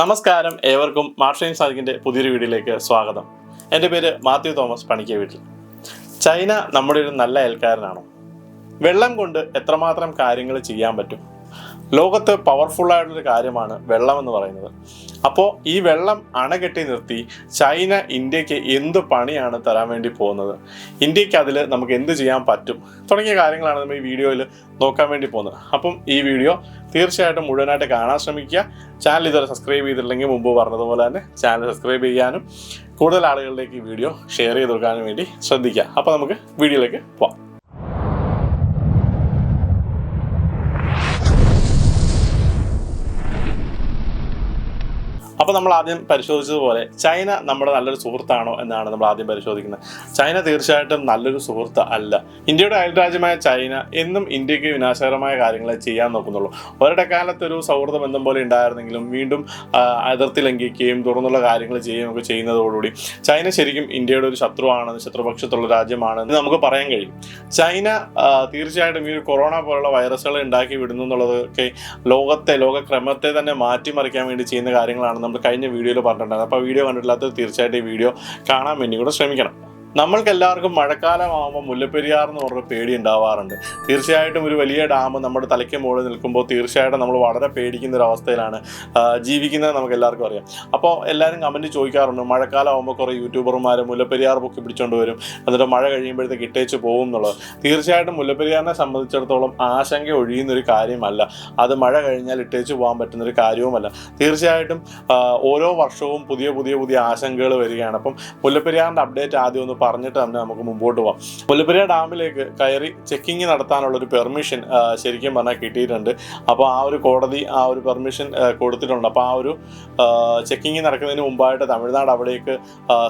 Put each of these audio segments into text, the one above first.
നമസ്കാരം ഏവർക്കും മാർഷൈൻ സാദിക്കിന്റെ പുതിയൊരു വീഡിയോയിലേക്ക് സ്വാഗതം. എന്റെ പേര് മാത്യു തോമസ് പണിക്ക വീട്ടിൽ. ചൈന നമ്മുടെ ഒരു നല്ല അയൽക്കാരനാണോ. വെള്ളം കൊണ്ട് എത്രമാത്രം കാര്യങ്ങൾ ചെയ്യാൻ പറ്റും? ലോകത്ത് പവർഫുൾ ആയിട്ടുള്ളൊരു കാര്യമാണ് വെള്ളം എന്ന് പറയുന്നത്. അപ്പോൾ ഈ വെള്ളം അണകെട്ടി നിർത്തി ചൈന ഇന്ത്യയ്ക്ക് എന്ത് പണിയാണ് തരാൻ വേണ്ടി പോകുന്നത്? ഇന്ത്യയ്ക്ക് അതിൽ നമുക്ക് എന്ത് ചെയ്യാൻ പറ്റും? തുടങ്ങിയ കാര്യങ്ങളാണ് നമ്മൾ ഈ വീഡിയോയിൽ നോക്കാൻ വേണ്ടി പോകുന്നത്. അപ്പം ഈ വീഡിയോ തീർച്ചയായിട്ടും മുഴുവനായിട്ട് കാണാൻ ശ്രമിക്കുക. ചാനൽ ഇതുവരെ സബ്സ്ക്രൈബ് ചെയ്തിട്ടില്ലെങ്കിൽ മുമ്പ് പറഞ്ഞതുപോലെ തന്നെ ചാനൽ സബ്സ്ക്രൈബ് ചെയ്യാനും കൂടുതൽ ആളുകളിലേക്ക് ഈ വീഡിയോ ഷെയർ ചെയ്ത് കൊടുക്കാനും വേണ്ടി ശ്രദ്ധിക്കുക. അപ്പോൾ നമുക്ക് വീഡിയോയിലേക്ക് പോവാം. അപ്പോൾ നമ്മൾ ആദ്യം പരിശോധിച്ചതുപോലെ ചൈന നമ്മുടെ നല്ലൊരു സുഹൃത്താണോ എന്നാണ് നമ്മൾ ആദ്യം പരിശോധിക്കുന്നത്. ചൈന തീർച്ചയായിട്ടും നല്ലൊരു സുഹൃത്ത് അല്ല. ഇന്ത്യയുടെ അയൽരാജ്യമായ ചൈന എന്നും ഇന്ത്യയ്ക്ക് വിനാശകരമായ കാര്യങ്ങളെ ചെയ്യാൻ നോക്കുന്നുള്ളൂ. ഒരിടെ കാലത്ത് ഒരു സൗഹൃദ ബന്ധം പോലെ ഉണ്ടായിരുന്നെങ്കിലും വീണ്ടും അതിർത്തി ലംഘിക്കുകയും തുടർന്നുള്ള കാര്യങ്ങൾ ചെയ്യുകയും ഒക്കെ ചെയ്യുന്നതോടുകൂടി ചൈന ശരിക്കും ഇന്ത്യയുടെ ഒരു ശത്രുവാണ് ശത്രുപക്ഷത്തുള്ള രാജ്യമാണ് എന്ന് നമുക്ക് പറയാൻ കഴിയും. ചൈന തീർച്ചയായിട്ടും ഈ ഒരു കൊറോണ പോലുള്ള വൈറസുകൾ ഉണ്ടാക്കി വിടുന്നു എന്നുള്ളതൊക്കെ ലോകത്തെ ലോകക്രമത്തെ തന്നെ മാറ്റിമറിക്കാൻ വേണ്ടി ചെയ്യുന്ന കാര്യങ്ങളാണ് നമ്മൾ കഴിഞ്ഞ വീഡിയോയിൽ പറഞ്ഞിട്ടുണ്ടായിരുന്നു. അപ്പോൾ വീഡിയോ കണ്ടിട്ടില്ലാത്തത് തീർച്ചയായിട്ടും ഈ വീഡിയോ കാണാൻ വേണ്ടി കൂടെ ശ്രമിക്കണം. നമ്മൾക്ക് എല്ലാവർക്കും മഴക്കാലമാകുമ്പോൾ മുല്ലപ്പെരിയാർ എന്ന് പറഞ്ഞ പേടി ഉണ്ടാവാറുണ്ട്. തീർച്ചയായിട്ടും ഒരു വലിയ ഡാം നമ്മുടെ തലയ്ക്ക് മുകളിൽ നിൽക്കുമ്പോൾ തീർച്ചയായിട്ടും നമ്മൾ വളരെ പേടിക്കുന്ന ഒരു അവസ്ഥയിലാണ് ജീവിക്കുന്നത് നമുക്ക് എല്ലാവർക്കും അറിയാം. അപ്പോൾ എല്ലാവരും കമന്റ് ചോദിക്കാറുണ്ട് മഴക്കാലം ആകുമ്പോൾ കുറേ യൂട്യൂബർമാർ മുല്ലപ്പെരിയാർ പൊക്കി പിടിച്ചുകൊണ്ട് വരും എന്നിട്ട് മഴ കഴിയുമ്പോഴത്തേക്ക് ഇട്ടേച്ച് പോകും എന്നുള്ളത് തീർച്ചയായിട്ടും മുല്ലപ്പെരിയാറിനെ സംബന്ധിച്ചിടത്തോളം ആശങ്ക ഒഴിയുന്നൊരു കാര്യമല്ല. അത് മഴ കഴിഞ്ഞാൽ ഇട്ടേച്ച് പോകാൻ പറ്റുന്നൊരു കാര്യവുമല്ല. തീർച്ചയായിട്ടും ഓരോ വർഷവും പുതിയ പുതിയ പുതിയ ആശങ്കകൾ വരികയാണ്. അപ്പം മുല്ലപ്പെരിയാറിന്റെ അപ്ഡേറ്റ് ആദ്യം ഒന്ന് പറഞ്ഞിട്ട് തന്നെ നമുക്ക് മുമ്പോട്ട് പോകാം മുല്ലപ്പെരിയ ഡാമിലേക്ക് കയറി ചെക്കിങ് നടത്താനുള്ള ഒരു പെർമിഷൻ ശരിക്കും പറഞ്ഞാൽ കിട്ടിയിട്ടുണ്ട്. അപ്പോൾ ആ ഒരു കോടതി ആ ഒരു പെർമിഷൻ കൊടുത്തിട്ടുണ്ട്. അപ്പോൾ ആ ഒരു ചെക്കിങ് നടക്കുന്നതിന് മുമ്പായിട്ട് തമിഴ്നാട് അവിടേക്ക്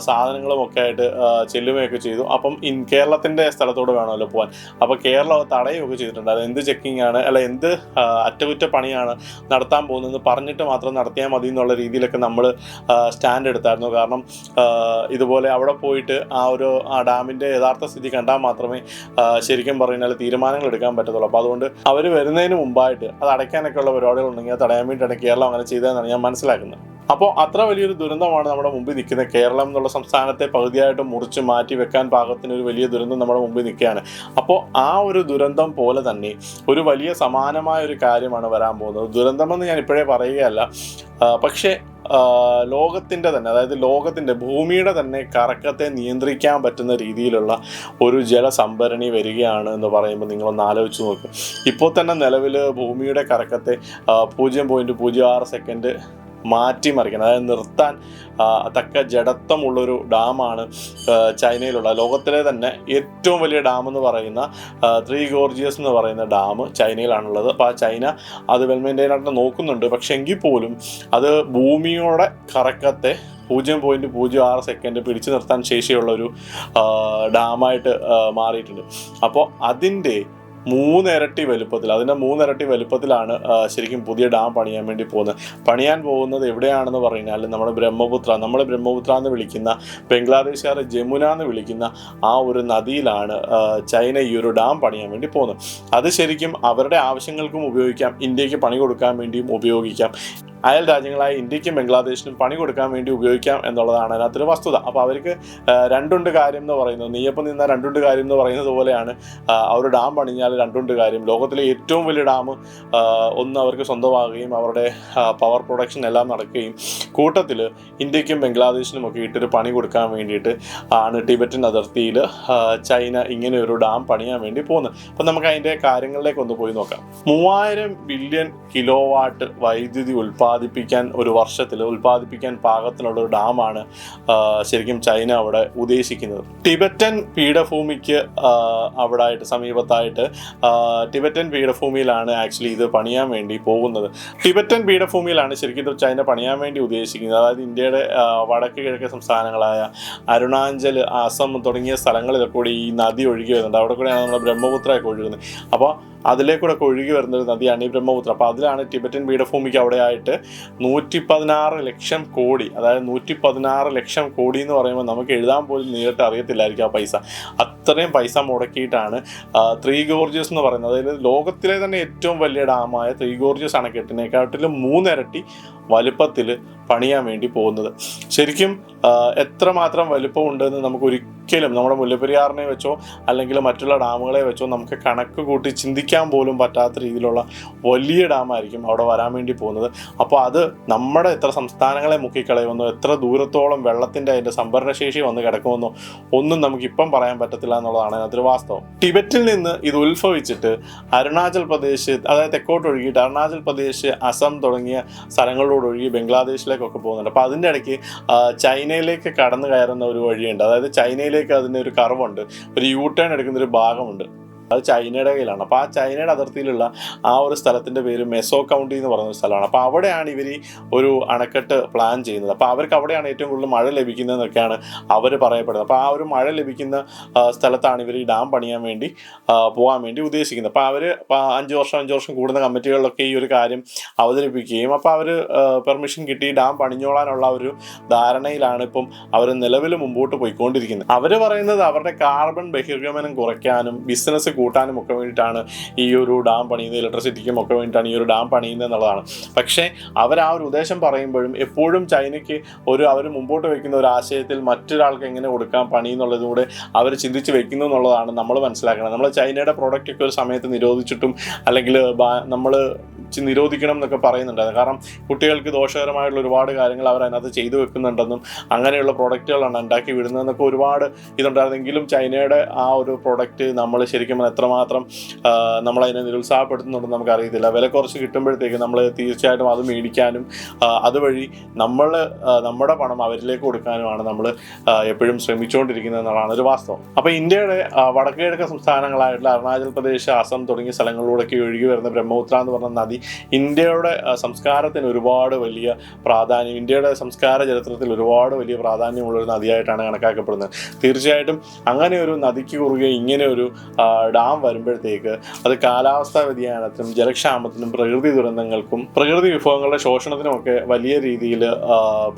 സാധനങ്ങളും ഒക്കെ ആയിട്ട് ചെല്ലുകയൊക്കെ ചെയ്തു. അപ്പം ഇൻ കേരളത്തിന്റെ സ്ഥലത്തോട് വേണമല്ലോ പോകാൻ അപ്പോൾ കേരളം തടയുകയൊക്കെ ചെയ്തിട്ടുണ്ട് അത് എന്ത് ചെക്കിംഗ് ആണ് അല്ല എന്ത് അറ്റകുറ്റപ്പണിയാണ് നടത്താൻ പോകുന്നതെന്ന് പറഞ്ഞിട്ട് മാത്രം നടത്തിയാൽ മതി എന്നുള്ള രീതിയിലൊക്കെ നമ്മൾ സ്റ്റാൻഡ് എടുത്തായിരുന്നു. കാരണം ഇതുപോലെ അവിടെ പോയിട്ട് ആ ഒരു ആ ഡാമിന്റെ യഥാർത്ഥ സ്ഥിതി കണ്ടാൽ മാത്രമേ ശരിക്കും പറഞ്ഞാൽ തീരുമാനങ്ങൾ എടുക്കാൻ പറ്റത്തുള്ളൂ. അപ്പോൾ അതുകൊണ്ട് അവർ വരുന്നതിന് മുമ്പായിട്ട് അത് അടയ്ക്കാനൊക്കെ ഉള്ള പരിപാടികൾ ഉണ്ടെങ്കിൽ അത് തടയാൻ വേണ്ടിയിട്ടാണ് കേരളം അങ്ങനെ ചെയ്തതെന്നാണ് ഞാൻ മനസ്സിലാക്കുന്നത്. അപ്പോൾ അത്ര വലിയൊരു ദുരന്തമാണ് നമ്മുടെ മുമ്പിൽ നിൽക്കുന്നത്. കേരളം എന്നുള്ള സംസ്ഥാനത്തെ പകുതിയായിട്ട് മുറിച്ച് മാറ്റി വെക്കാൻ പാകത്തിന് ഒരു വലിയ ദുരന്തം നമ്മുടെ മുമ്പിൽ നിൽക്കുകയാണ്. അപ്പോൾ ആ ഒരു ദുരന്തം പോലെ തന്നെ ഒരു വലിയ സമാനമായ ഒരു കാര്യമാണ് വരാൻ പോകുന്നത്. ദുരന്തമെന്ന് ഞാൻ ഇപ്പോഴേ പറയുകയല്ല. പക്ഷേ ലോകത്തിന്റെ തന്നെ അതായത് ലോകത്തിന്റെ ഭൂമിയുടെ തന്നെ കറക്കത്തെ നിയന്ത്രിക്കാൻ പറ്റുന്ന രീതിയിലുള്ള ഒരു ജലസംഭരണി വരികയാണ് എന്ന് പറയുമ്പോൾ നിങ്ങളൊന്ന് ആലോചിച്ച് നോക്കും. ഇപ്പോൾ തന്നെ നിലവിൽ ഭൂമിയുടെ കറക്കത്തെ പൂജ്യം പോയിന്റ് പൂജ്യം ആറ് സെക്കൻഡ് മാറ്റിമറിക്കണം അതായത് നിർത്താൻ തക്ക ജഡത്വമുള്ളൊരു ഡാമാണ് ചൈനയിലുള്ള ലോകത്തിലെ തന്നെ ഏറ്റവും വലിയ ഡാം എന്ന് പറയുന്ന ത്രീ ഗോർജിയസ് എന്ന് പറയുന്ന ഡാം ചൈനയിലാണുള്ളത്. അപ്പോൾ ആ ചൈന അത് വെൽ ആയിട്ട് നോക്കുന്നുണ്ട്. പക്ഷെ എങ്കിൽ പോലും അത് ഭൂമിയുടെ കറക്കത്തെ പൂജ്യം പോയിന്റ് പൂജ്യം ആറ് സെക്കൻഡ് പിടിച്ചു നിർത്താൻ ശേഷിയുള്ള ഒരു ഡാമായിട്ട് മാറിയിട്ടുണ്ട്. അപ്പോൾ അതിന്റെ മൂന്നിരട്ടി വലുപ്പത്തിൽ അതിന്റെ മൂന്നിരട്ടി വലുപ്പത്തിലാണ് ശരിക്കും പുതിയ ഡാം പണിയാൻ വേണ്ടി പോകുന്നത്. പണിയാൻ പോകുന്നത് എവിടെയാണെന്ന് പറഞ്ഞാൽ നമ്മുടെ ബ്രഹ്മപുത്ര നമ്മൾ ബ്രഹ്മപുത്ര എന്ന് വിളിക്കുന്ന ബംഗ്ലാദേശുകാർ ജമുന എന്ന് വിളിക്കുന്ന ആ ഒരു നദിയിലാണ് ചൈന ഈ ഒരു ഡാം പണിയാൻ വേണ്ടി പോകുന്നത്. അത് ശരിക്കും അവരുടെ ആവശ്യങ്ങൾക്കും ഉപയോഗിക്കാം ഇന്ത്യയ്ക്ക് പണി കൊടുക്കാൻ വേണ്ടിയും ഉപയോഗിക്കാം. അയൽ രാജ്യങ്ങളായ ഇന്ത്യക്കും ബംഗ്ലാദേശിനും പണി കൊടുക്കാൻ വേണ്ടി ഉപയോഗിക്കാം എന്നുള്ളതാണ് അതിനകത്തൊരു വസ്തുത. അപ്പോൾ അവർക്ക് രണ്ടുണ്ട് കാര്യം എന്ന് പറയുന്നത് നെയ്യപ്പം നിന്ന രണ്ടുണ്ട് കാര്യം എന്ന് പറയുന്നത് പോലെയാണ് ആ ഡാം പണിഞ്ഞാൽ രണ്ടുണ്ട് കാര്യം. ലോകത്തിലെ ഏറ്റവും വലിയ ഡാം ഒന്ന് അവർക്ക് സ്വന്തമാകുകയും അവരുടെ പവർ പ്രൊഡക്ഷൻ എല്ലാം നടക്കുകയും കൂട്ടത്തിൽ ഇന്ത്യക്കും ബംഗ്ലാദേശിനും ഒക്കെ ഇട്ടൊരു പണി കൊടുക്കാൻ വേണ്ടിയിട്ട് ആണ് ടിബറ്റൻ അതിർത്തിയിൽ ചൈന ഇങ്ങനെ ഒരു ഡാം പണിയാൻ വേണ്ടി പോകുന്നത്. അപ്പം നമുക്ക് അതിന്റെ കാര്യങ്ങളിലേക്ക് ഒന്ന് പോയി നോക്കാം. മൂവായിരം ബില്യൺ കിലോ വാട്ട് വൈദ്യുതി ഉൽപ്പാദിപ്പിക്കാൻ ഒരു വർഷത്തിൽ ഉൽപ്പാദിപ്പിക്കാൻ പാകത്തിനുള്ള ഒരു ഡാമാണ് ശരിക്കും ചൈന അവിടെ ഉദ്ദേശിക്കുന്നത്. ടിബറ്റൻ പീഠഭൂമിക്ക് ആ, അവിടെ ആയിട്ട് സമീപത്തായിട്ട് ടിബറ്റൻ പീഠഭൂമിയിലാണ് ആക്ച്വലി ഇത് പണിയാൻ വേണ്ടി പോകുന്നത്. ടിബറ്റൻ പീഠഭൂമിയിലാണ് ശരിക്കും ഇത് ചൈന പണിയാൻ വേണ്ടി ഉദ്ദേശിക്കുന്നത്. അതായത് ഇന്ത്യയുടെ വടക്ക് കിഴക്കൻ സംസ്ഥാനങ്ങളായ അരുണാചൽ ആസം തുടങ്ങിയ സ്ഥലങ്ങളിലൊക്കെ കൂടി ഈ നദി ഒഴുകി വരുന്നുണ്ട്. അവിടെ കൂടെയാണ് നമ്മുടെ ബ്രഹ്മപുത്രയൊക്കെ ഒഴുകുന്നത്. അപ്പോൾ അതിലേക്കൂടെ ഒഴുകി വരുന്ന ഒരു നദിയാണ് ഈ ബ്രഹ്മപുത്ര. അപ്പോൾ അതിലാണ് ടിബറ്റൻ പീഠഭൂമിക്ക് അവിടെ ആയിട്ട് നൂറ്റി പതിനാറ് ലക്ഷം കോടി അതായത് നൂറ്റി പതിനാറ് ലക്ഷം കോടി എന്ന് പറയുമ്പോൾ നമുക്ക് എഴുതാൻ പോലും നേരിട്ട് അറിയത്തില്ലായിരിക്കും ആ പൈസ. അത്രയും പൈസ മുടക്കിയിട്ടാണ് ത്രീ ഗോർജിയസ് എന്ന് പറയുന്നത്. അതായത് ലോകത്തിലെ തന്നെ ഏറ്റവും വലിയ ഡാമായ ത്രീ ഗോർജിയസ് അണക്കെട്ടിനെക്കാട്ടിലും മൂന്നിരട്ടി വലുപ്പത്തിൽ പണിയാൻ വേണ്ടി പോകുന്നത്. ശരിക്കും എത്രമാത്രം വലുപ്പമുണ്ടെന്ന് നമുക്ക് ഒരിക്കലും നമ്മുടെ മുല്ലപ്പെരിയാറിനെ വെച്ചോ അല്ലെങ്കിൽ മറ്റുള്ള ഡാമുകളെ വെച്ചോ നമുക്ക് കണക്ക് കൂട്ടി ചിന്തിക്കാൻ പോലും പറ്റാത്ത രീതിയിലുള്ള വലിയ ഡാമായിരിക്കും അവിടെ വരാൻ വേണ്ടി പോകുന്നത്. അപ്പോൾ അത് നമ്മുടെ എത്ര സംസ്ഥാനങ്ങളെ മുക്കിക്കളയുമെന്നോ എത്ര ദൂരത്തോളം വെള്ളത്തിന്റെ അതിന്റെ സംഭരണശേഷി വന്ന് കിടക്കുമെന്നോ ഒന്നും നമുക്ക് ഇപ്പം പറയാൻ പറ്റത്തില്ല എന്നുള്ളതാണ് അതിനകത്തൊരു വാസ്തവം. ടിബറ്റിൽ നിന്ന് ഇത് ഉത്ഭവിച്ചിട്ട് അരുണാചൽ പ്രദേശ് അതായത് തെക്കോട്ട് ഒഴുകിയിട്ട് അരുണാചൽ പ്രദേശ് അസം തുടങ്ങിയ സ്ഥലങ്ങളിലൂടെ ഒഴുകി ബംഗ്ലാദേശിലേക്കൊക്കെ പോകുന്നുണ്ട്. അപ്പോൾ അതിന്റെ ഇടയ്ക്ക് ചൈനയിലേക്ക് കടന്നു കയറുന്ന ഒരു വഴിയുണ്ട്. അതായത് ചൈനയിലേക്ക് അതിന്റെ ഒരു കർവുണ്ട്. ഒരു യൂ ടേൺ എടുക്കുന്ന ഒരു ഭാഗമുണ്ട്. അത് ചൈനയുടെ കയ്യിലാണ്. അപ്പോൾ ആ ചൈനയുടെ അതിർത്തിയിലുള്ള ആ ഒരു സ്ഥലത്തിന്റെ പേര് മെസോ കൗണ്ടി എന്ന് പറയുന്ന സ്ഥലമാണ്. അപ്പോൾ അവിടെയാണ് ഇവർ ഒരു അണക്കെട്ട് പ്ലാൻ ചെയ്യുന്നത്. അപ്പോൾ അവർക്ക് അവിടെയാണ് ഏറ്റവും കൂടുതൽ മഴ ലഭിക്കുന്നതെന്നൊക്കെയാണ് അവർ പറയപ്പെടുന്നത്. അപ്പോൾ ആ ഒരു മഴ ലഭിക്കുന്ന സ്ഥലത്താണ് ഇവർ ഈ ഡാം പണിയാൻ വേണ്ടി പോകാൻ വേണ്ടി ഉദ്ദേശിക്കുന്നത്. അപ്പോൾ അവർ അഞ്ച് വർഷം അഞ്ച് വർഷം കൂടുന്ന കമ്മിറ്റികളിലൊക്കെ ഈ ഒരു കാര്യം അവതരിപ്പിക്കുകയും അപ്പോൾ അവർ പെർമിഷൻ കിട്ടി ഡാം പണിഞ്ഞോളാനുള്ള ഒരു ധാരണയിലാണ് ഇപ്പം അവർ നിലവിൽ മുമ്പോട്ട് പോയിക്കൊണ്ടിരിക്കുന്നത്. അവർ പറയുന്നത് അവരുടെ കാർബൺ ബഹിർഗമനം കുറയ്ക്കാനും ബിസിനസ് കൂട്ടാനും ഒക്കെ വേണ്ടിയിട്ടാണ് ഈ ഒരു ഡാം പണിയുന്നത് ഇലക്ട്രിസിറ്റിക്കും ഒക്കെ വേണ്ടിയിട്ടാണ് ഈ ഒരു ഡാം പണിയുന്നത് എന്നുള്ളതാണ്. പക്ഷേ അവർ ആ ഒരു ഉദ്ദേശം പറയുമ്പോഴും എപ്പോഴും ചൈനയ്ക്ക് ഒരു അവർ മുമ്പോട്ട് വെക്കുന്ന ഒരു ആശയത്തിൽ മറ്റൊരാൾക്ക് എങ്ങനെ കൊടുക്കാൻ പണി എന്നുള്ളതും കൂടെ അവർ ചിന്തിച്ച് വെക്കുന്നു എന്നുള്ളതാണ് നമ്മൾ മനസ്സിലാക്കണം നമ്മൾ ചൈനയുടെ പ്രോഡക്റ്റ് ഒക്കെ ഒരു സമയത്ത് നിരോധിച്ചിട്ടും അല്ലെങ്കിൽ നമ്മൾ നിരോധിക്കണം എന്നൊക്കെ പറയുന്നുണ്ടായിരുന്നു. കാരണം കുട്ടികൾക്ക് ദോഷകരമായിട്ടുള്ള ഒരുപാട് കാര്യങ്ങൾ അവർ അതിനകത്ത് ചെയ്തു വെക്കുന്നുണ്ടെന്നും അങ്ങനെയുള്ള പ്രോഡക്റ്റുകളാണ് ഉണ്ടാക്കി വിടുന്നതെന്നൊക്കെ ഒരുപാട് ഇതുണ്ടായിരുന്നെങ്കിലും ചൈനയുടെ ആ ഒരു പ്രോഡക്റ്റ് നമ്മൾ ശരിക്കും പറഞ്ഞാൽ എത്രമാത്രം നമ്മളതിനെ നിരുത്സാഹപ്പെടുത്തുന്നുണ്ടെന്ന് നമുക്ക് അറിയത്തില്ല വില കുറച്ച് കിട്ടുമ്പോഴത്തേക്ക് നമ്മൾ തീർച്ചയായിട്ടും അത് മേടിക്കാനും അതുവഴി നമ്മൾ നമ്മുടെ പണം അവരിലേക്ക് കൊടുക്കാനുമാണ് നമ്മൾ എപ്പോഴും ശ്രമിച്ചുകൊണ്ടിരിക്കുന്നത് എന്നുള്ളതാണ് ഒരു വാസ്തവം. അപ്പോൾ ഇന്ത്യയുടെ വടക്കു കിഴക്കൻ സംസ്ഥാനങ്ങളായിട്ടുള്ള അരുണാചൽ പ്രദേശ് അസം തുടങ്ങിയ സ്ഥലങ്ങളിലൂടെയൊക്കെ ഒഴുകി വരുന്ന ബ്രഹ്മപുത്ര എന്ന് പറഞ്ഞ നദി ഇന്ത്യയുടെ സംസ്കാരത്തിന് ഒരുപാട് വലിയ പ്രാധാന്യം ഇന്ത്യയുടെ സംസ്കാര ചരിത്രത്തിൽ ഒരുപാട് വലിയ പ്രാധാന്യമുള്ള ഒരു നദിയായിട്ടാണ് കണക്കാക്കപ്പെടുന്നത്. തീർച്ചയായിട്ടും അങ്ങനെ ഒരു നദിക്ക് കുറുകെ ഇങ്ങനെ ഒരു ഡാം വരുമ്പോഴത്തേക്ക് അത് കാലാവസ്ഥാ വ്യതിയാനത്തിനും ജലക്ഷാമത്തിനും പ്രകൃതി ദുരന്തങ്ങൾക്കും പ്രകൃതി വിഭവങ്ങളുടെ ശോഷണത്തിനുമൊക്കെ വലിയ രീതിയിൽ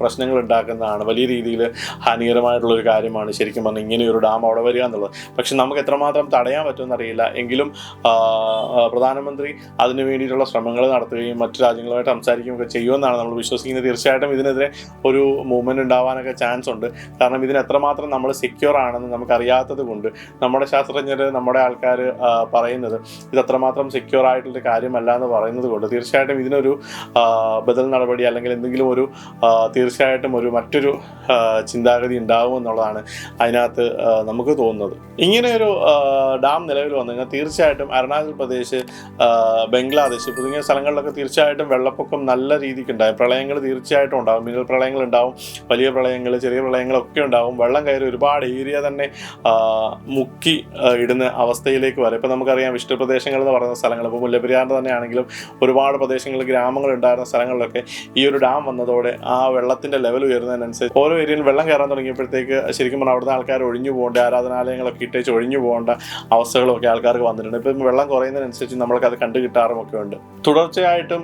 പ്രശ്നങ്ങൾ ഉണ്ടാക്കുന്നതാണ്. വലിയ രീതിയിൽ ഹാനികരമായിട്ടുള്ള ഒരു കാര്യമാണ് ശരിക്കും പറഞ്ഞാൽ ഇങ്ങനെ ഒരു ഡാം അവിടെ വരിക എന്നുള്ളത്. പക്ഷെ നമുക്ക് എത്രമാത്രം തടയാൻ പറ്റുമെന്ന് അറിയില്ല. എങ്കിലും പ്രധാനമന്ത്രി അതിനു വേണ്ടിയിട്ടുള്ള ശ്രമങ്ങൾ നടത്തുകയും മറ്റു രാജ്യങ്ങളുമായിട്ട് സംസാരിക്കുകയും ഒക്കെ ചെയ്യുമെന്നാണ് നമ്മൾ വിശ്വസിക്കുന്നത്. തീർച്ചയായിട്ടും ഇതിനെതിരെ ഒരു മൂവ്മെന്റ് ഉണ്ടാവാനൊക്കെ ചാൻസ് ഉണ്ട്. കാരണം ഇതിന് എത്രമാത്രം നമ്മൾ സെക്യൂർ ആണെന്ന് നമുക്ക് അറിയാത്തത് കൊണ്ട് നമ്മുടെ ശാസ്ത്രജ്ഞർ നമ്മുടെ ആൾക്കാർ പറയുന്നത്. ഇത് അത്രമാത്രം സെക്യൂർ ആയിട്ടുള്ള കാര്യമല്ല എന്ന് പറയുന്നത് കൊണ്ട് തീർച്ചയായിട്ടും ഇതിനൊരു ബദൽ നടപടി അല്ലെങ്കിൽ എന്തെങ്കിലും ഒരു തീർച്ചയായിട്ടും ഒരു മറ്റൊരു ചിന്താഗതി ഉണ്ടാവും എന്നുള്ളതാണ് അതിനകത്ത് നമുക്ക് തോന്നുന്നത്. ഇങ്ങനെ ഒരു ഡാം നിലവിൽ വന്നു. കഴിഞ്ഞാൽ തീർച്ചയായിട്ടും അരുണാചൽ പ്രദേശ് ബംഗ്ലാദേശ് തുടങ്ങിയ സ്ഥലങ്ങളിലൊക്കെ തീർച്ചയായിട്ടും വെള്ളപ്പൊക്കം നല്ല രീതിക്ക് ഉണ്ടാകും. പ്രളയങ്ങൾ തീർച്ചയായിട്ടും ഉണ്ടാകും. മിന്നൽ പ്രളയങ്ങൾ ഉണ്ടാവും വലിയ പ്രളയങ്ങൾ ചെറിയ പ്രളയങ്ങളൊക്കെ ഉണ്ടാവും. വെള്ളം കയറി ഒരുപാട് ഏരിയ തന്നെ മുക്കി ഇടുന്ന ഇടുന്ന അവസ്ഥയിലേക്ക് വരാം. ഇപ്പം നമുക്കറിയാം വിഷ്ണുപ്രദേശങ്ങൾ എന്ന് പറയുന്ന സ്ഥലങ്ങൾ. ഇപ്പോൾ മുല്ലപ്പെരിയാറിന്റെ തന്നെയാണെങ്കിലും ഒരുപാട് പ്രദേശങ്ങൾ ഗ്രാമങ്ങൾ ഉണ്ടായിരുന്ന സ്ഥലങ്ങളിലൊക്കെ ഈ ഒരു ഡാം വന്നതോടെ ആ വെള്ളത്തിന്റെ ലെവൽ ഉയരുന്നതിനനുസരിച്ച് ഓരോ ഏരിയയിൽ വെള്ളം കയറാൻ തുടങ്ങിയപ്പോഴത്തേക്ക് ശരിക്കും പറഞ്ഞാൽ അവിടുന്ന് ആൾക്കാർ ഒഴിഞ്ഞു പോകേണ്ട ആരാധനാലയങ്ങളൊക്കെ ഇട്ടേച്ച് ഒഴിഞ്ഞു പോകേണ്ട അവസ്ഥകളൊക്കെ ആൾക്കാർക്ക് വന്നിട്ടുണ്ട്. ഇപ്പം വെള്ളം കുറയുന്നതിനനുസരിച്ച് നമ്മൾക്കത് കണ്ടു കിട്ടാറുമൊക്കെ ഉണ്ട്. തുടർച്ചയായിട്ടും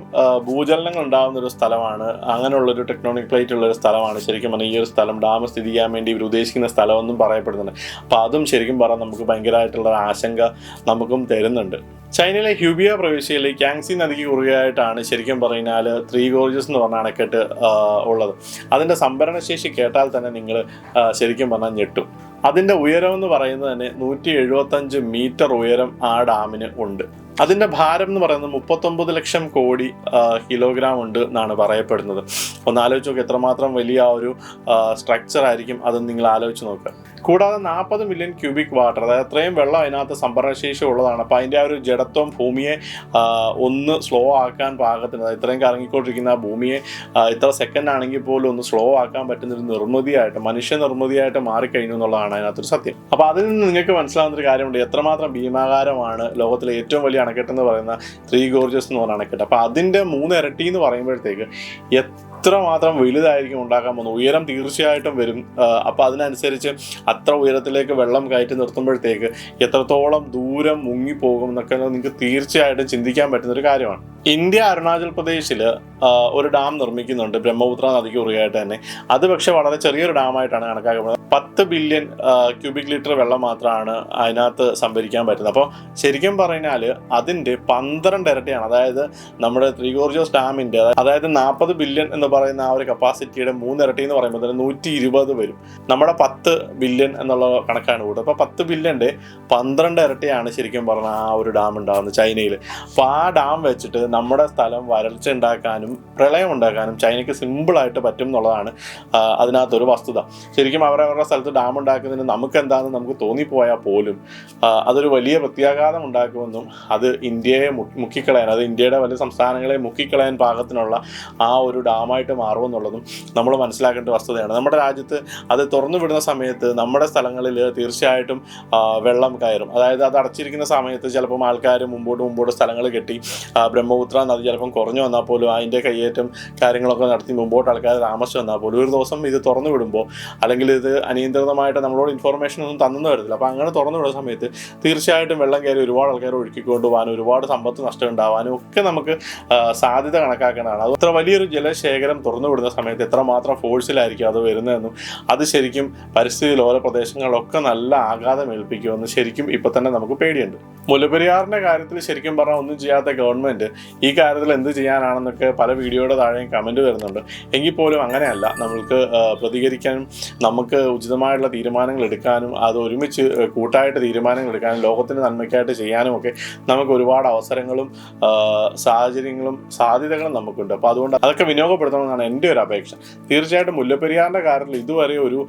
ഭൂചലനങ്ങൾ ഉണ്ടാകുന്ന ഒരു സ്ഥലമാണ്. അങ്ങനെയുള്ളൊരു ടെക്നോണിക് പ്ലേറ്റ് ഉള്ള ഒരു സ്ഥലമാണ് ശരിക്കും പറഞ്ഞാൽ ഈ ഒരു സ്ഥലം. ഡാം സ്ഥിതി ചെയ്യാൻ വേണ്ടി ഇവർ ഉദ്ദേശിക്കുന്ന സ്ഥലമെന്നും പറയപ്പെടുന്നുണ്ട്. അപ്പോൾ അതും ശരിക്കും പറഞ്ഞാൽ നമുക്ക് ഭയങ്കരമായിട്ടുള്ള ആശങ്ക നമുക്കും തരുന്നുണ്ട്. ചൈനയിലെ ഹ്യൂബിയ പ്രവിശ്യയിലെ ക്യാങ്സി നദിക്ക് കുറുകയായിട്ടാണ് ശരിക്കും പറഞ്ഞാൽ ത്രീ ഗോർജസ് എന്ന് പറഞ്ഞ അണക്കെട്ട് ഉള്ളത്. അതിന്റെ സംഭരണശേഷി കേട്ടാൽ തന്നെ നിങ്ങൾ ശരിക്കും പറഞ്ഞാൽ ഞെട്ടും. അതിന്റെ ഉയരം എന്ന് പറയുന്നത് തന്നെ നൂറ്റി എഴുപത്തഞ്ച് മീറ്റർ ഉയരം ആ ഡാമിന് ഉണ്ട്. അതിന്റെ ഭാരം എന്ന് പറയുന്നത് മുപ്പത്തൊമ്പത് ലക്ഷം കോടി കിലോഗ്രാം ഉണ്ട് എന്നാണ് പറയപ്പെടുന്നത്. ഒന്ന് ആലോചിച്ച് നോക്കുക എത്രമാത്രം വലിയ ഒരു സ്ട്രക്ചർ ആയിരിക്കും അത് നിങ്ങൾ ആലോചിച്ച് നോക്കുക കൂടാതെ നാൽപ്പത് മില്യൺ ക്യൂബിക് വാട്ടർ അതായത് അത്രയും വെള്ളം അതിനകത്ത് സംഭരണശേഷി ഉള്ളതാണ്. അപ്പോൾ അതിന്റെ ആ ഒരു ജഡത്വം ഭൂമിയെ ഒന്ന് സ്ലോ ആക്കാൻ പാകത്തിന് ഇത്രയും കറങ്ങിക്കൊണ്ടിരിക്കുന്ന ആ ഭൂമിയെ ഇത്ര സെക്കൻഡ് ആണെങ്കിൽ പോലും ഒന്ന് സ്ലോ ആക്കാൻ പറ്റുന്ന ഒരു നിർമ്മിതിയായിട്ട് മനുഷ്യ നിർമ്മിതിയായിട്ട് മാറിക്കഴിഞ്ഞു എന്നുള്ളതാണ് അതിനകത്തൊരു സത്യം. അപ്പോൾ അതിൽ നിന്ന് നിങ്ങൾക്ക് മനസ്സിലാവുന്ന ഒരു കാര്യമുണ്ട്. എത്രമാത്രം ഭീമാകാരമാണ് ലോകത്തിലെ ഏറ്റവും വലിയ അണക്കെട്ട് എന്ന് പറയുന്ന ത്രീ ഗോർജസ് എന്ന് പറയുന്ന അണക്കെട്ട്. അപ്പോൾ അതിന്റെ മൂന്ന് ഇരട്ടി എന്ന് പറയുമ്പോഴത്തേക്ക് ഇത്രമാത്രം വലുതായിരിക്കും ഉണ്ടാക്കാൻ പോകുന്നത്. ഉയരം തീർച്ചയായിട്ടും വരും. അപ്പോൾ അതിനനുസരിച്ച് അത്ര ഉയരത്തിലേക്ക് വെള്ളം കയറ്റി നിർത്തുമ്പോഴത്തേക്ക് എത്രത്തോളം ദൂരം മുങ്ങിപ്പോകും എന്നൊക്കെ നിങ്ങൾക്ക് തീർച്ചയായിട്ടും ചിന്തിക്കാൻ പറ്റുന്ന ഒരു കാര്യമാണ്. ഇന്ത്യ അരുണാചൽ പ്രദേശിൽ ഒരു ഡാം നിർമ്മിക്കുന്നുണ്ട്. ബ്രഹ്മപുത്ര നദിക്ക് കുറുകയായിട്ട് തന്നെ. അത് പക്ഷെ വളരെ ചെറിയൊരു ഡാമായിട്ടാണ് കണക്കാക്കപ്പെടുന്നത്. പത്ത് ബില്യൺ ക്യൂബിക് ലിറ്റർ വെള്ളം മാത്രമാണ് അതിനകത്ത് സംഭരിക്കാൻ പറ്റുന്നത്. അപ്പോൾ ശരിക്കും പറഞ്ഞാൽ അതിന്റെ പന്ത്രണ്ട് ഇരട്ടിയാണ്. അതായത് നമ്മുടെ ത്രികോർജോസ് ഡാമിന്റെ അതായത് നാൽപ്പത് ബില്യൺ എന്ന് പറയുന്ന ആ ഒരു കപ്പാസിറ്റിയുടെ മൂന്നിരട്ടി എന്ന് പറയുമ്പോൾ തന്നെ നൂറ്റി ഇരുപത് വരും. നമ്മുടെ പത്ത് ബില്യൺ എന്നുള്ള കണക്കാണ് കൂടുതൽ അപ്പോൾ പത്ത് ബില്യന്റെ പന്ത്രണ്ട് ഇരട്ടിയാണ് ശരിക്കും പറഞ്ഞാൽ ആ ഒരു ഡാം ഉണ്ടാകുന്നത് ചൈനയിൽ അപ്പോൾ ആ ഡാം വെച്ചിട്ട് നമ്മുടെ സ്ഥലം വരൾച്ച ഉണ്ടാക്കാനും പ്രളയം ഉണ്ടാക്കാനും ചൈനയ്ക്ക് സിമ്പിളായിട്ട് പറ്റും എന്നുള്ളതാണ് അതിനകത്തൊരു വസ്തുത. ശരിക്കും അവരവരുടെ സ്ഥലത്ത് ഡാം ഉണ്ടാക്കുന്നതിന് നമുക്ക് എന്താണെന്ന് നമുക്ക് തോന്നിപ്പോയാൽ പോലും അതൊരു വലിയ പ്രത്യാഘാതം ഉണ്ടാക്കുമെന്നും അത് ഇന്ത്യയെ മുക്കിക്കളയാൻ അത് ഇന്ത്യയുടെ വലിയ സംസ്ഥാനങ്ങളെ മുക്കിക്കളയാൻ പാകത്തിനുള്ള ആ ഒരു ഡാമായിട്ട് മാറുമെന്നുള്ളതും നമ്മൾ മനസ്സിലാക്കേണ്ട വസ്തുതയാണ്. നമ്മുടെ രാജ്യത്ത് അത് തുറന്നു വിടുന്ന സമയത്ത് നമ്മുടെ സ്ഥലങ്ങളിൽ തീർച്ചയായിട്ടും വെള്ളം കയറും. അതായത് അത് അടച്ചിരിക്കുന്ന സമയത്ത് ചിലപ്പം ആൾക്കാർ മുമ്പോട്ട് മുമ്പോട്ട് സ്ഥലങ്ങൾ കെട്ടി ബ്രഹ്മപുത്ര നദി ചിലപ്പം കുറഞ്ഞു വന്നാൽ പോലും അതിന്റെ കയ്യേറ്റം കാര്യങ്ങളൊക്കെ നടത്തി മുമ്പോട്ട് ആൾക്കാർ താമസിച്ച് വന്നാൽ പോലും ഒരു ദിവസം ഇത് തുറന്നു വിടുമ്പോൾ അല്ലെങ്കിൽ ഇത് അനിയന്ത്രിതമായിട്ട് നമ്മളോട് ഇൻഫർമേഷൻ ഒന്നും തന്നെന്ന് വരത്തില്ല. അപ്പോൾ അങ്ങനെ തുറന്നു വിടുന്ന സമയത്ത് തീർച്ചയായിട്ടും വെള്ളം കയറി ഒരുപാട് ആൾക്കാർ ഒഴുക്കിക്കൊണ്ട് പോകാനും ഒരുപാട് സമ്പത്ത് നഷ്ടം ഉണ്ടാവാനും ഒക്കെ നമുക്ക് സാധ്യത കണക്കാക്കേണ്ടതാണ്. അത് അത്ര വലിയൊരു ജലശേഖരം തുറന്നു വിടുന്ന സമയത്ത് എത്രമാത്രം ഫോഴ്സിലായിരിക്കും അത് വരുന്നതെന്നും അത് ശരിക്കും പരിസ്ഥിതി ലോല പ്രദേശങ്ങളിലൊക്കെ നല്ല ആഘാതം ഏൽപ്പിക്കുമെന്ന് ശരിക്കും ഇപ്പം തന്നെ നമുക്ക് പേടിയുണ്ട്. മുല്ലപ്പെരിയാറിന്റെ കാര്യത്തിൽ ശരിക്കും പറഞ്ഞാൽ ഒന്നും ചെയ്യാത്ത ഗവൺമെന്റ് ഈ കാര്യത്തിൽ എന്ത് ചെയ്യാനാണെന്നൊക്കെ പല വീഡിയോയുടെ താഴെയും കമന്റ് വരുന്നുണ്ട്. എങ്കിൽ പോലും അങ്ങനെയല്ല. നമ്മൾക്ക് പ്രതികരിക്കാനും നമുക്ക് ഉചിതമായിട്ടുള്ള തീരുമാനങ്ങൾ എടുക്കാനും അത് ഒരുമിച്ച് കൂട്ടായിട്ട് തീരുമാനങ്ങൾ എടുക്കാനും ലോകത്തിന്റെ നന്മയ്ക്കായിട്ട് ചെയ്യാനും ഒക്കെ നമുക്ക് ഒരുപാട് അവസരങ്ങളും സാഹചര്യങ്ങളും സാധ്യതകളും നമുക്കുണ്ട്. അപ്പോൾ അതുകൊണ്ട് അതൊക്കെ വിനിയോഗപ്പെടുത്തണമെന്നാണ് എന്റെ ഒരു അപേക്ഷ. തീർച്ചയായിട്ടും മുല്ലപ്പെരിയാറിന്റെ കാര്യത്തിൽ ഇതുവരെ ഒരു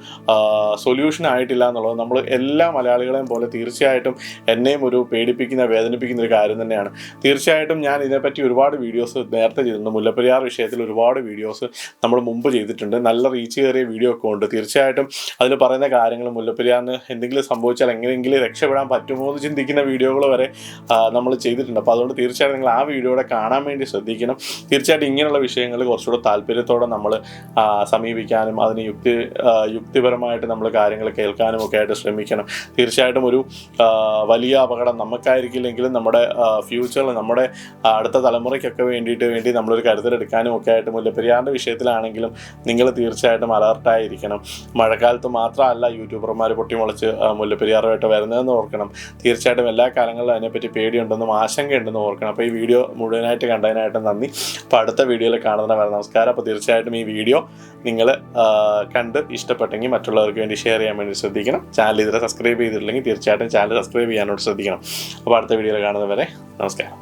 സൊല്യൂഷൻ ആയിട്ടില്ല എന്നുള്ളത് നമ്മൾ എല്ലാ മലയാളികളെയും പോലെ തീർച്ചയായിട്ടും എന്നെയും ഒരു പേടിപ്പിക്കുന്ന വേദനിപ്പിക്കുന്ന ഒരു കാര്യം തന്നെയാണ്. തീർച്ചയായിട്ടും ഞാൻ ഇതിനെപ്പറ്റി ഒരുപാട് വീഡിയോസ് നേരത്തെ ചെയ്തിട്ടുണ്ട്. മുല്ലപ്പെരിയാർ വിഷയത്തിൽ ഒരുപാട് വീഡിയോസ് നമ്മൾ മുമ്പ് ചെയ്തിട്ടുണ്ട്. നല്ല റീച്ച് കയറിയ വീഡിയോ ഒക്കെ ഉണ്ട്. തീർച്ചയായിട്ടും അതിൽ പറയുന്ന കാര്യങ്ങൾ മുല്ലപ്പെരിയാറിന് എന്തെങ്കിലും സംഭവിച്ചാൽ എങ്ങനെയെങ്കിലും രക്ഷപ്പെടാൻ പറ്റുമോ എന്ന് ചിന്തിക്കുന്ന വീഡിയോകൾ വരെ നമ്മൾ ചെയ്തിട്ടുണ്ട്. അപ്പോൾ അതുകൊണ്ട് തീർച്ചയായിട്ടും നിങ്ങൾ ആ വീഡിയോയുടെ കാണാൻ വേണ്ടി ശ്രദ്ധിക്കണം. തീർച്ചയായിട്ടും ഇങ്ങനെയുള്ള വിഷയങ്ങൾ കുറച്ചുകൂടെ താല്പര്യത്തോടെ നമ്മൾ സമീപിക്കാനും അതിന് യുക്തി യുക്തിപരമായിട്ട് നമ്മൾ കാര്യങ്ങൾ കേൾക്കാനും ഒക്കെ ആയിട്ട് ശ്രമിക്കണം. തീർച്ചയായിട്ടും ഒരു വലിയ അപകടം നമുക്കായിരിക്കില്ലെങ്കിലും നമ്മുടെ ഫ്യൂച്ചറിൽ നമ്മുടെ അടുത്ത തലമുറയ്ക്കൊക്കെ വേണ്ടിയിട്ട് വേണ്ടി നമ്മളൊരു കരുതലെടുക്കാനും ഒക്കെ ആയിട്ട് മുല്ലപ്പെരിയാറിന്റെ വിഷയത്തിലാണെങ്കിലും നിങ്ങൾ തീർച്ചയായിട്ടും അലർട്ടായിരിക്കണം മഴക്കാലത്ത് മാത്രമല്ല യൂട്യൂബർമാർ പൊട്ടിമുളച്ച് മുല്ലപ്പെരിയാറുമായിട്ട് വരുന്നതെന്ന് ഓർക്കണം. തീർച്ചയായിട്ടും എല്ലാ കാലങ്ങളിലും അതിനെപ്പറ്റി പേടിയുണ്ടെന്നും ആശങ്കയുണ്ടെന്നും ഓർക്കണം. അപ്പോൾ ഈ വീഡിയോ മുഴുവനായിട്ട് കണ്ടതിനായിട്ട് നന്ദി. അപ്പോൾ അടുത്ത വീഡിയോയിൽ കാണുന്ന വരെ നമസ്കാരം അപ്പോൾ തീർച്ചയായിട്ടും ഈ വീഡിയോ നിങ്ങൾ കണ്ട് ഇഷ്ടപ്പെട്ടെങ്കിൽ മറ്റുള്ളവർക്ക് വേണ്ടി ഷെയർ ചെയ്യാൻ വേണ്ടി ശ്രദ്ധിക്കണം. ചാനൽ ഇതുവരെ സബ്സ്ക്രൈബ് ചെയ്തിട്ടില്ലെങ്കിൽ തീർച്ചയായിട്ടും ചാനൽ സബ്സ്ക്രൈബ് ചെയ്യാനോട് ശ്രദ്ധിക്കണം. അപ്പോൾ അടുത്ത വീഡിയോയിൽ കാണുന്നവരെ നമസ്കാരം.